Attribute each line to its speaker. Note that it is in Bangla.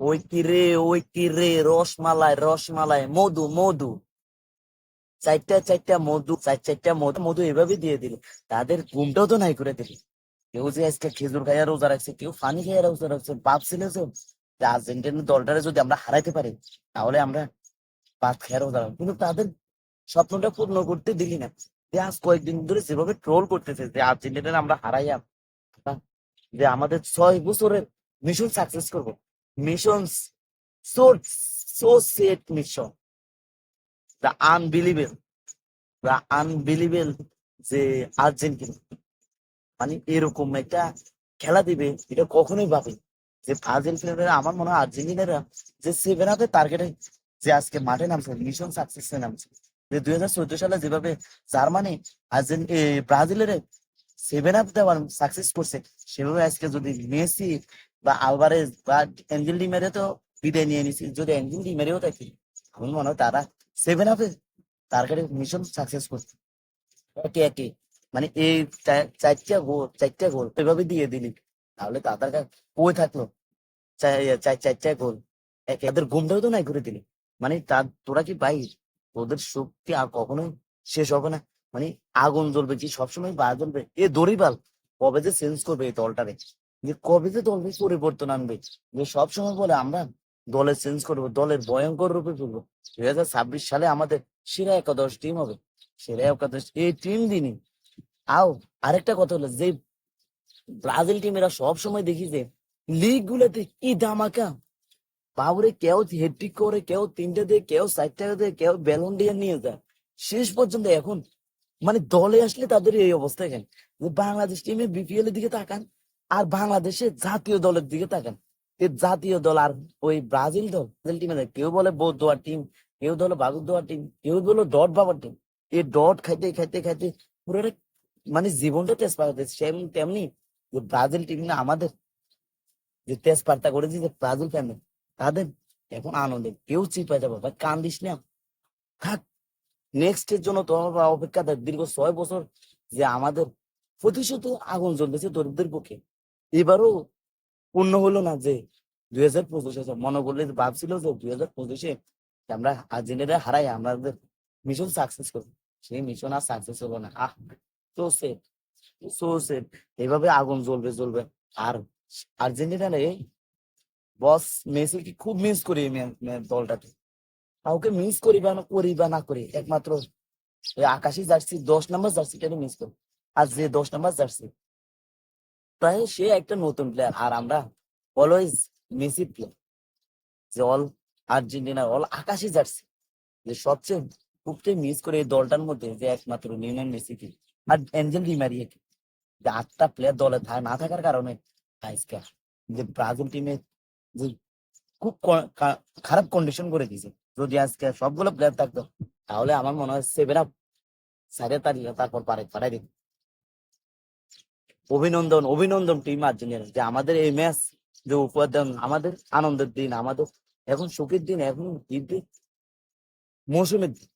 Speaker 1: ওই কি রে, ওই কি রে, রসমালাই রসমালাই, মধু মধু। চারটা চারটা মধু, চার, চারটা মধু মধু এভাবে দিয়ে দিল। তাদের ঘুমটাও তো নাই করে দিল। কেউ যে আজকে খেজুর খাইয়া রোজা রাখছে, কেউ ফানি খাইয়া রোজা রাখছে ভাবছিল যে আর্জেন্টিনার দলটারে যদি আমরা হারাইতে পারি, তাহলে আমরা ভাত খাইয়া রোজা কিন্তু তাদের স্বপ্নটা পূর্ণ করতে দিলি না। যে আজ কয়েকদিন ধরে যেভাবে ট্রোল করতেছে, যে আর্জেন্টিনার আমরা হারাইয়া, যে আমাদের ছয় বছরের মিশন সাকসেস করব mission so so set mission the unbelievable the unbelievable যে আর্জেন্টিনা। মানে এরকম একটা খেলা দিবে, এটা কখনোই ভাবে। যে আর্জেন্টিনারা আমার মনে হয় আর্জেন্টিনারা যে সেভেন আপে টার্গেটে যে আজকে মাঠে নামছে মিশন সাকসেস নামছে। যে দুই হাজার চোদ্দ সালে যেভাবে জার্মানি ব্রাজিলের সেভেন আপ দেওয়ার সাকসেস করছে, সেভাবে আজকে যদি মেসি বা আলভারেজ বা এঞ্জেল ডি মেরে তো বিদায় নিয়ে নিছি। যদি অ্যাঞ্জেল ডিমেরেও থাকি আমার মনে হয় তারা সেভেন আপে টার্গেটে মিশন সাকসেস করছে। একে একে মানে এই চারটা গোল চারটা গোল এভাবে দিয়ে দিলি, তাহলে তাদের কই থাকল? চার, চার- চারটা গোল একে এদের ঘুমটাও তো নাই করে দিলি। মানে তার, তোরা কি পাই তোদের শক্তি আর কখনোই শেষ হবে না। মানে আগুন জ্বলবে কি? সবসময় বা জ্বলবে। এ দড়িবাল কবে যে চেঞ্জ করবে এই দলটারে? যে কবে যে দলকে পরিবর্তন আনবে? যে সবসময় বলে আমরা দলের চেঞ্জ করব, দলের ভয়ঙ্কর রূপে ফেলব দুই হাজার ছাব্বিশ সালে আমাদের সেরা একাদশ টিম হবে। সেরা একাদশ এই টিম দিনই। আও আরেকটা কথা হলো, যে ব্রাজিল টিমেরা সব সময় দেখি যে লিগ গুলোতে কি ধামাকা। বাবুরে কেউ হেড্রিক করে, কেউ তিনটে দিয়ে, কেউ চারটা দিয়ে, কেউ বেলুন দিয়ে নিয়ে যায়। শেষ পর্যন্ত এখন মানে দলে আসলে তাদের এই অবস্থা কেন বাংলাদেশ টিমে বিপিএল এর দিকে তাকান। আর বাংলাদেশের জাতীয় দলের দিকে তাকান। এই জাতীয় দল আর ওই ব্রাজিল দল, ব্রাজিল টিমে কেউ বলে বৌদ্ধ দোয়ার টিম কেউ বলে বাগুর দোয়ার টিম কেউ বলে ডট বাবার টিম এই ডট খাইতে খাইতে খাইতে পুরো মানে জীবনটা তেজ পাঠাতে সেম তেমনি যে ব্রাজিল টিম না আমাদের যে তেজ পার্তা করেছি যে ব্রাজিল ফ্যামিলি তাদের এখন আনন্দে। কেউ চিপা যাবে ভাই, কান্দিস না। থাক নেক্সট এর জন্য তোমার অপেক্ষা দীর্ঘ ছয় বছর যে আমাদের প্রতিশত আগুন জ্বলতেছে দরিদ্রের পক্ষে। এবারও পূর্ণ হলো না যে দুই হাজার পঁচিশে মনে করলে ভাবছিল যে দুই হাজার পঁচিশে আমরা আর্জেন্টিনা হারাই, আমাদের মিশন সাকসেস করব। সেই মিশন আর সাকসেস হলো না। আহ তো সেট সো আগুন জ্বলবে জ্বলবে। আর আর্জেন্টিনা বস মেসি কি খুব মিস করি দলটাকে। কাউকে মিস করি বা করি বা না করি, একমাত্র আকাশি জার্সি দশ নম্বর জার্সিটাকে মিস করি। আর যে দশ নম্বর জার্সি প্রায় সে একটা নতুন প্লেয়ার আর আমরা অলওয়েজ মেসি প্লেয়ার যে অল আর্জেন্টিনা অল আকাশি জার্সি যে সবচেয়ে খুবটাই মিস করে এই দলটার মধ্যে যে একমাত্র নিউম্যান মেসিকে আর অ্যাঞ্জেল ডিমারিয়াকে যে আটটা প্লেয়ার দলে না থাকার কারণে আজকে যে ব্রাজিল টিমে যে খুব খারাপ কন্ডিশন করে দিয়েছে। যদি আজকে সবগুলো প্লেয়ার থাকতো, তাহলে আমার মনে হয় সেভেন আপ সাড়ে তারিখ তারপর পারে পাঠাই দিত। অভিনন্দন অভিনন্দন টিম আর্জেন্টিনা যে আমাদের এই ম্যাচ যে উপাদান আমাদের আনন্দের দিন, আমাদের এখন সুখের দিন এখন ঈদের মৌসুমের দিন।